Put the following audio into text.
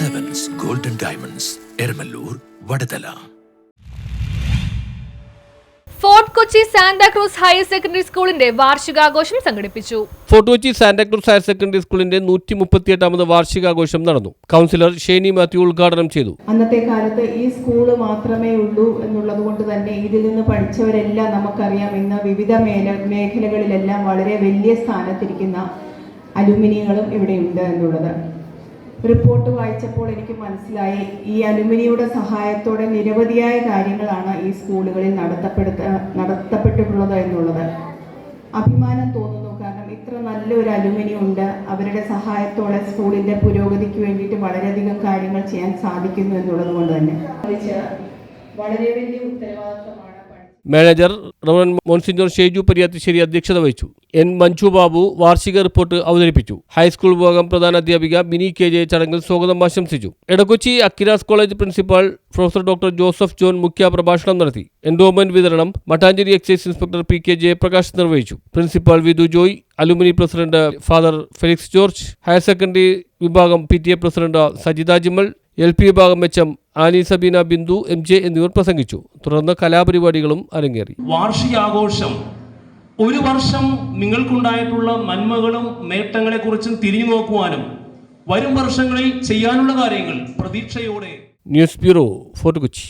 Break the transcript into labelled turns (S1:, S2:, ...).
S1: Golden diamonds Eramalloor Vadathala
S2: Fort Kochi Santa Cruz higher secondary സ്കൂളിന്റെ വാർഷികാഘോഷം സംഘടിപ്പിച്ചു.
S3: Fort Kochi Santa Cruz higher secondary സ്കൂളിന്റെ നൂറ്റി മുപ്പത്തിയെട്ടാമത് വാർഷികാഘോഷം നടന്നു. കൗൺസിലർ ഷേനി മാത്യു ഉദ്ഘാടനം ചെയ്തു.
S4: അന്നത്തെ കാലത്ത് ഈ സ്കൂൾ മാത്രമേ ഉള്ളൂ എന്നുള്ളത് കൊണ്ട് തന്നെ ഇതിൽ നിന്ന് പഠിച്ചവരെല്ലാം നമുക്കറിയാം ഇന്ന് വിവിധ മേഖലകളിലെല്ലാം വളരെ വലിയ സ്ഥാനത്തിരിക്കുന്ന അലുമിനിയങ്ങളും ഇവിടെയുണ്ട് എന്നുള്ളത്. റിപ്പോർട്ട് വായിച്ചപ്പോൾ എനിക്ക് മനസ്സിലായി. ഈ അലുമിനിയുടെ സഹായത്തോടെ നിരവധിയായ കാര്യങ്ങളാണ് ഈ സ്കൂളുകളിൽ നടത്തപ്പെടുത്ത നടത്തപ്പെട്ടിട്ടുള്ളത് എന്നുള്ളത്. അഭിമാനം തോന്നുന്നു. കാരണം ഇത്ര നല്ലൊരു അലുമിനി ഉണ്ട്. അവരുടെ സഹായത്തോടെ സ്കൂളിന്റെ പുരോഗതിക്ക് വേണ്ടിയിട്ട് വളരെയധികം കാര്യങ്ങൾ ചെയ്യാൻ സാധിക്കുന്നു എന്നുള്ളത് കൊണ്ട് തന്നെ. വളരെ വലിയ ഉത്തരവാദിത്തമാണ്
S3: മാനേജർ റവൻ മോൺസിഞ്ഞോർ ഷേജു പരിയാത്തിശ്ശേരി അധ്യക്ഷത വഹിച്ചു. എൻ മഞ്ജു ബാബു വാർഷിക റിപ്പോർട്ട് അവതരിപ്പിച്ചു. ഹൈസ്കൂൾ വിഭാഗം പ്രധാന അധ്യാപിക മിനി കെ ജെ ചടങ്ങിൽ സ്വാഗതം ആശംസിച്ചു. Edakochi Aquinas college principal professor doctor Joseph John മുഖ്യ പ്രഭാഷണം നടത്തി. എൻഡോമെന്റ് വിതരണം Mattancherry excise inspector P K Jayaprakash നിർവഹിച്ചു. Principal Vidhu Joy alumni president father Felix George higher secondary വിഭാഗം P T A president Sajitha Jimmal L P വിഭാഗം H M Annie Sabeena Bindu M J എന്നിവർ പ്രസംഗിച്ചു. തുടർന്ന് കലാപരിപാടികളും അരങ്ങേറി.
S5: വാർഷികാഘോഷം. ഒരു വർഷം നിങ്ങൾക്കുണ്ടായിട്ടുള്ള നന്മകളും നേട്ടങ്ങളെക്കുറിച്ചും തിരിഞ്ഞു നോക്കുവാനും വരും വർഷങ്ങളിൽ ചെയ്യാനുള്ള കാര്യങ്ങൾ പ്രതീക്ഷയോടെ.
S3: News bureau Fort Kochi.